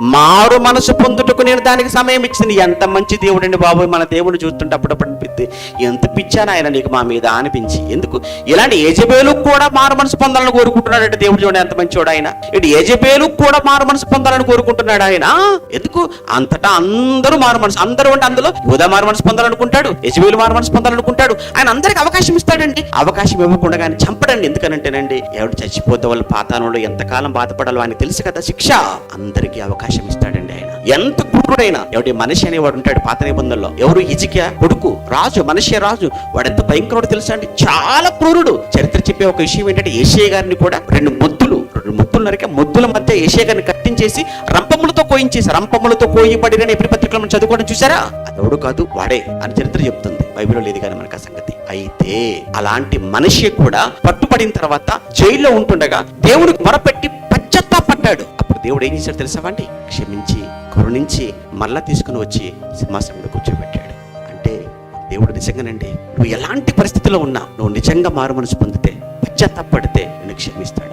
మారు మనసు పొందుటకు నేను దానికి సమయం ఇచ్చింది. ఎంత మంచి దేవుడండి బాబు మన దేవుని చూస్తుంటే అప్పుడప్పుడు అనిపిద్ది. ఎంత పిచ్చాను ఆయన నీకు మా మీద అనిపించి. ఎందుకు? ఇలాంటి ఏజబేలు కూడా మారు మనసు పొందాలని కోరుకుంటున్నాడంటే దేవుడు చూడండి ఎంత మంచివాడు ఆయన. ఇటు ఏజబేలు కూడా మారు మనసు పొందాలని కోరుకుంటున్నాడు ఆయన. ఎందుకు? అంతటా అందరూ మారు మనసు అందరూ అంటే అందులో యూదా మారు మనసు పొందాలనుకుంటాడు యజబేలు మారు మనసు పొందాలనుకుంటాడు. ఆయన అందరికి అవకాశం ఇస్తాడండి. అవకాశం ఇవ్వకుండా కానీ చంపడండి. ఎందుకనంటేనండి ఎవడు చచ్చిపోతే వాళ్ళు పాతానంలో ఎంతకాలం బాధపడాలో ఆయన తెలుసు కదా శిక్ష. అందరికీ అవకాశం ఇస్తాడండి ఆయన. ఎంత క్రూరుడైనా ఎవడి మనిషి అనేవాడు ఉంటాడు పాత నిబంధనలో. ఎవరు ఇజికియా కొడుకు రాజు మనిషి రాజు వాడు ఎంత భయంకరుడు తెలుసా అండి? చాలా క్రూరుడు. చరిత్ర చెప్పే ఒక విషయం ఏంటంటే ఏషియా గారిని కూడా రెండు ముద్దులు రెండు ముద్దులు నరికే ముద్దుల మధ్య ఏషియా గారిని కట్టించేసి రంపములతో కోయించేసి రంపములతో కోయబడిన ఎప్పుడు పత్రికలు మనం చదువుకోవడం చూసారా అదెవడు కాదు వాడే అని చరిత్ర చెప్తుంది. బైబిల్లో లేదు కానీ మనకు ఆ సంగతి. అయితే అలాంటి మనిషి కూడా పట్టుబడిన తర్వాత జైల్లో ఉంటుండగా దేవుడికి మొరపెట్టి పశ్చాత్తాపడ్డాడు అప్పుడు దేవుడు ఏం చేశాడు తెలుసావండి క్షమించి కరుణించి మళ్ళా తీసుకుని వచ్చి సింహాసనంలో కూర్చోబెట్టాడు. అంటే దేవుడు నిజంగానండి నువ్వు ఎలాంటి పరిస్థితిలో ఉన్నా నువ్వు నిజంగా మారు మనసు పొందితే పశ్చాత్తపడితే నేను క్షమిస్తాడు.